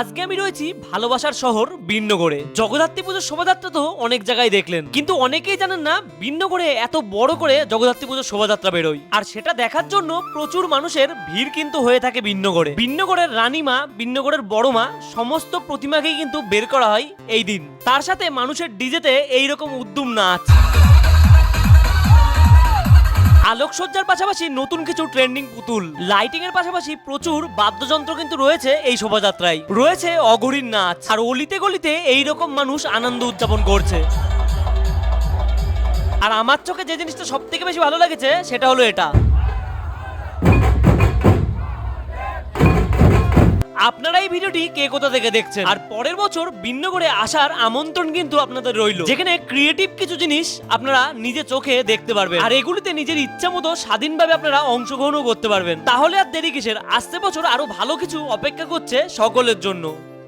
আজকে আমি রয়েছি ভালোবাসার শহর বিন্নগড়ে জগদ্ধাত্রী পুজোর শোভাযাত্রা তো অনেক জায়গায় দেখলেন। কিন্তু অনেকেই জানেন না বিন্নগড়ে এত বড় করে জগদ্ধাত্রী পুজোর শোভাযাত্রা বেরোয়। আর সেটা দেখার জন্য প্রচুর মানুষের ভিড় কিন্তু হয়ে থাকে বিন্নগড়ে বিন্নগড়ের রানীমা বিন্নগড়ের বড় মা সমস্ত প্রতিমাকেই কিন্তু বের করা হয় এই দিন। তার সাথে মানুষের ডিজেতে এইরকম উদ্যম নাচ। আলোকসজ্জার পাশাপাশি নতুন কিছু ট্রেন্ডিং পুতুল। লাইটিং এর পাশাপাশি প্রচুর বাদ্যযন্ত্র কিন্তু রয়েছে এই শোভাযাত্রায়। রয়েছে অঘরীর নাচ। আর অলিতে গলিতে এই রকম মানুষ আনন্দ উদযাপন করছে। আর আমার চোখে যে জিনিসটা সব থেকে বেশি ভালো লেগেছে, সেটা হলো এটা। আপনারা এই ভিডিওটি কে কোথা থেকে দেখছেন? আর পরের বছর ভিন্ন করে আসার আমন্ত্রণ কিন্তু আপনাদের রইল। যেখানে ক্রিয়েটিভ কিছু জিনিস আপনারা নিজে চোখে দেখতে পারবেন। আর এগুলিতে নিজের ইচ্ছা মতো স্বাধীনভাবে আপনারা অংশগ্রহণও করতে পারবেন। তাহলে আর দেরি কিসের? আসতে বছর আরও ভালো কিছু অপেক্ষা করছে সকলের জন্য।